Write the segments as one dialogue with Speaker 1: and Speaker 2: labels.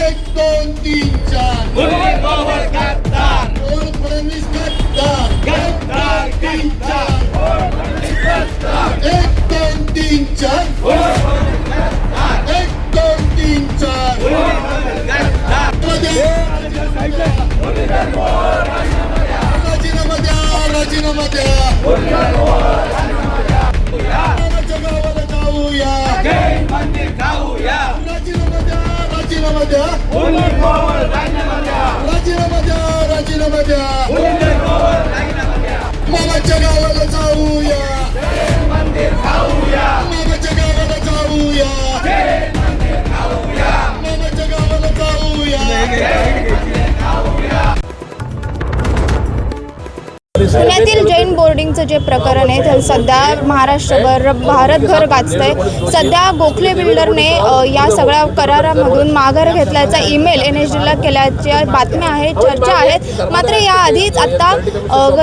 Speaker 1: एक दोन तीन चार कोण फडणवीस गद्दार तीन चार एक दोन तीन चार Take it all over.
Speaker 2: पुण्यातील जैन बोर्डिंगचं जे प्रकरण आहे ते सध्या महाराष्ट्रभर भारतभर गाजतंय. सध्या गोखले बिल्डरने या सगळ्या करारामधून माघार घेतल्याचा ईमेल एन एच डीला केल्याच्या बातम्या आहेत चर्चा आहेत. मात्र याआधीच आत्ता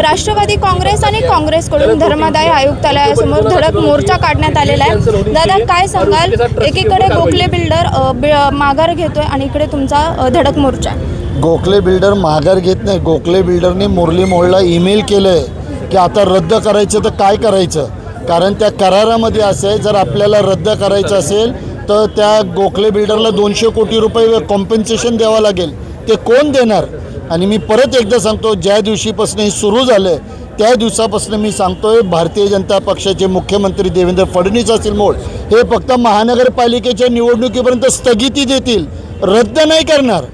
Speaker 2: राष्ट्रवादी काँग्रेस आणि काँग्रेसकडून धर्मादाय आयुक्तालयासमोर धडक मोर्चा काढण्यात आलेला आहे. दादा काय सांगाल? एकीकडे गोखले बिल्डर माघार घेतोय आणि इकडे तुमचा धडक मोर्चा. आहे.
Speaker 1: गोखले बिल्डर माघार घेत नाही. गोखले बिल्डरने मुरली मोहळला ईमेल केलं आहे की आता रद्द करायचं तर काय करायचं? कारण त्या करारामध्ये असं आहे जर आपल्याला रद्द करायचं असेल तर त्या गोखले बिल्डरला दोनशे कोटी रुपये कॉम्पन्सेशन द्यावं लागेल. ते कोण देणार? आणि मी परत एकदा सांगतो ज्या दिवशीपासून हे सुरू झालं आहे त्या दिवसापासून मी सांगतोय भारतीय जनता पक्षाचे मुख्यमंत्री देवेंद्र फडणवीस असतील मोड हे फक्त महानगरपालिकेच्या निवडणुकीपर्यंत स्थगिती देतील. रद्द नाही करणार.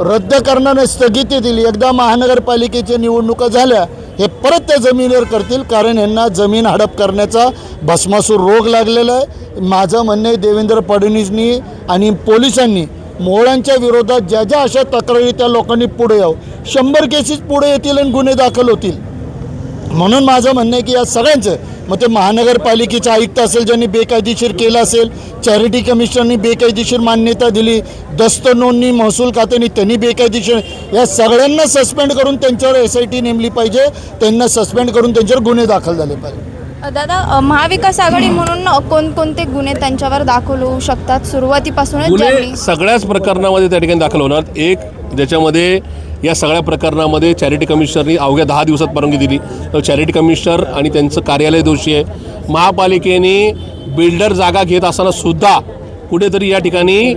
Speaker 1: रद्द करण्याने स्थगिती दिली एकदा महानगरपालिकेच्या निवडणुका झाल्या हे परत त्या जमिनीवर करतील कारण यांना जमीन हडप करण्याचा भस्मासूर रोग लागलेला आहे. माझं म्हणणं आहे देवेंद्र फडणवीसनी आणि पोलिसांनी मोहळांच्या विरोधात ज्या ज्या अशा तक्रारी त्या लोकांनी पुढे यावं. शंभर केसेस पुढे येतील आणि गुन्हे दाखल होतील. म्हणून माझं म्हणणं आहे की या सगळ्यांचं मग ते महानगरपालिकेचे आयुक्त असेल ज्यांनी बेकायदेशीर केलं असेल चॅरिटी कमिशनरनी बेकायदेशीर मान्यता दिली दस्त नोंदणी महसूल खात्याने त्यांनी बेकायदेशीर या सगळ्यांना सस्पेंड करून त्यांच्यावर एस आय टी नेमली पाहिजे त्यांना सस्पेंड करून त्यांच्यावर गुन्हे दाखल झाले पाहिजे.
Speaker 2: दादा महाविकास आघाडी म्हणून कोणकोणते गुन्हे त्यांच्यावर दाखल होऊ शकतात? सुरुवातीपासूनच
Speaker 3: सगळ्याच प्रकरणामध्ये त्या ठिकाणी दाखल होणार. एक ज्याच्यामध्ये या सगळ्या प्रकरणामध्ये चॅरिटी कमिशनरनी अवघ्या दहा दिवसात परवानगी दिली. तर चॅरिटी कमिशनर आणि त्यांचं कार्यालय दोषी आहे. महापालिकेने बिल्डर जागा घेत असताना सुद्धा कुठेतरी या ठिकाणी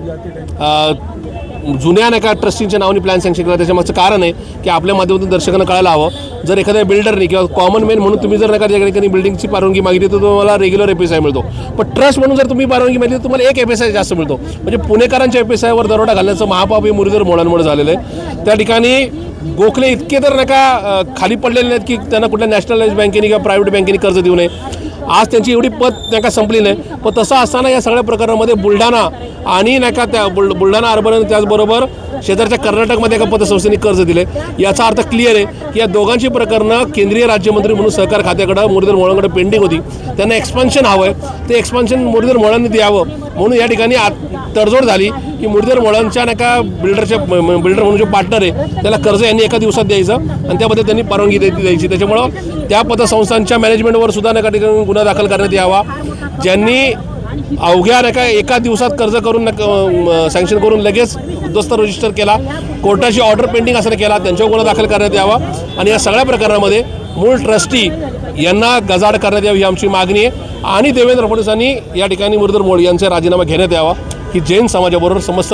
Speaker 3: जुन्या नाही का ट्रस्टींच्या नावाने प्लॅन सँक्शन केला. त्याच्यामागचं कारण आहे की आपल्या माध्यमातून दर्शकांना कळायला हवं. जर एखाद्या बिल्डरने किंवा कॉमन मॅन म्हणून तुम्ही जर नका ज्या ठिकाणी बिल्डिंगची परवानगी मागितली तर तुम्हाला रेग्युलर एफ एस आय मिळतो. पण ट्रस्ट म्हणून जर तुम्ही परवानगी मागितली तर तुम्हाला एक एफ एस आय जास्त मिळतो. म्हणजे पुणेकरांच्या एफ एस आयवर दरोडा घालण्याचं महापाप हे मुरलीधर मोळांमुळे झालेलं आहे. त्या ठिकाणी गोखले इतके तर नका खाली पडलेले नाहीत की त्यांना कुठल्या नॅशनलाइज बँकेने किंवा प्रायव्हेट बँकेने कर्ज देऊ नये. आज त्यांची एवढी पत नाही का संपली नाही. पण तसं असताना या सगळ्या प्रकरणामध्ये बुलढाणा आणि नाही का त्या बुल बुलढाणा अर्बन आणि त्याचबरोबर शेजारच्या कर्नाटकमध्ये एका पतसंस्थेने कर्ज दिले. याचा अर्थ क्लिअर आहे की या दोघांची प्रकरणं केंद्रीय राज्यमंत्री म्हणून सहकार खात्याकडं मुरलीधर मोळांकडे पेंडिंग होती. त्यांना एक्सपान्शन हवं आहे ते एक्सपान्शन मुरलीधर मोळांनी द्यावं. म्हणून या ठिकाणी आत तडजोड झाली की मुरलीधर मोळांच्या नाही का बिल्डरच्या बिल्डर म्हणून जे पार्टनर आहे त्याला कर्ज यांनी एका दिवसात द्यायचं आणि त्यामध्ये त्यांनी परवानगी द्यायची द्यायची. त्याच्यामुळं त्या पतसंस्थांच्या मॅनेजमेंटवर सुद्धा नका ठिकाणी गुन्हा दाखल करण्यात यावा. ज्यांनी अवघ्या नाही का एका दिवसात कर्ज करून सँक्शन करून लगेच उद्ध्वस्त रजिस्टर केला कोर्टाची ऑर्डर पेंडिंग असताना केला त्यांच्यावर गुन्हा दाखल करण्यात यावा. आणि या सगळ्या प्रकरणामध्ये मूळ ट्रस्टी यांना गजाड करण्यात यावी ही आमची मागणी आहे. आणि देवेंद्र फडणवीसांनी या ठिकाणी मुरदर मोळ यांचा राजीनामा घेण्यात यावा. ही जैन समाजाबरोबर समस्त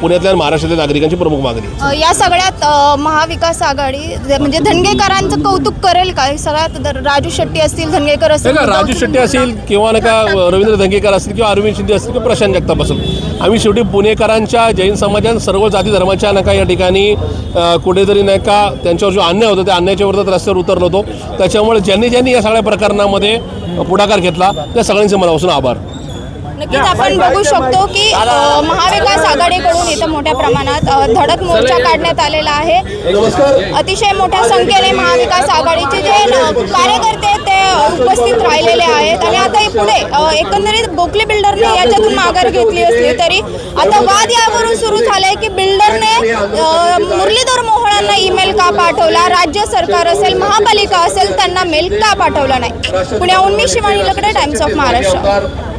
Speaker 3: पुण्यातल्या आणि महाराष्ट्रातल्या नागरिकांची प्रमुख मागणी.
Speaker 2: या सगळ्यात महाविकास आघाडी म्हणजे धनगेकरांचं कौतुक करेल का? सगळ्यात राजू शेट्टी असतील धनगेकर असतील
Speaker 3: राजू शेट्टी असेल किंवा नाही का रवींद्र धंगेकर असतील किंवा अरविंद शिंदे असतील किंवा प्रशांत जगताप असेल आम्ही शेवटी पुणेकरांच्या जैन समाजात सर्व जाती धर्माच्या नाही का या ठिकाणी कुठेतरी नाही का त्यांच्यावर जो अन्याय होता त्या अन्यायाच्या विरोधात रस्त्यावर उतरलो होतो. त्याच्यामुळे ज्यांनी ज्यांनी या सगळ्या प्रकरणामध्ये पुढाकार घेतला त्या सगळ्यांचे मनापासून आभार.
Speaker 2: नक्कीच आपण बघू शकतो की महाविकास आघाडीकडून इथं मोठ्या प्रमाणात धडक मोर्चा काढण्यात आलेला आहे. अतिशय मोठ्या संख्येने महाविकास आघाडीचे जे कार्यकर्ते आहेत ते उपस्थित राहिलेले आहेत. आणि आता हे पुढे एकंदरीत गोखले बिल्डरने याच्यातून माघार घेतली असली तरी आता वाद यावरून सुरू झालाय की बिल्डरने मुरलीधर मोहोळांना ईमेल का पाठवला? राज्य सरकार असेल महापालिका असेल त्यांना मेल का पाठवला नाही? पुण्याहून मी शिवानी लकडे टाइम्स ऑफ महाराष्ट्र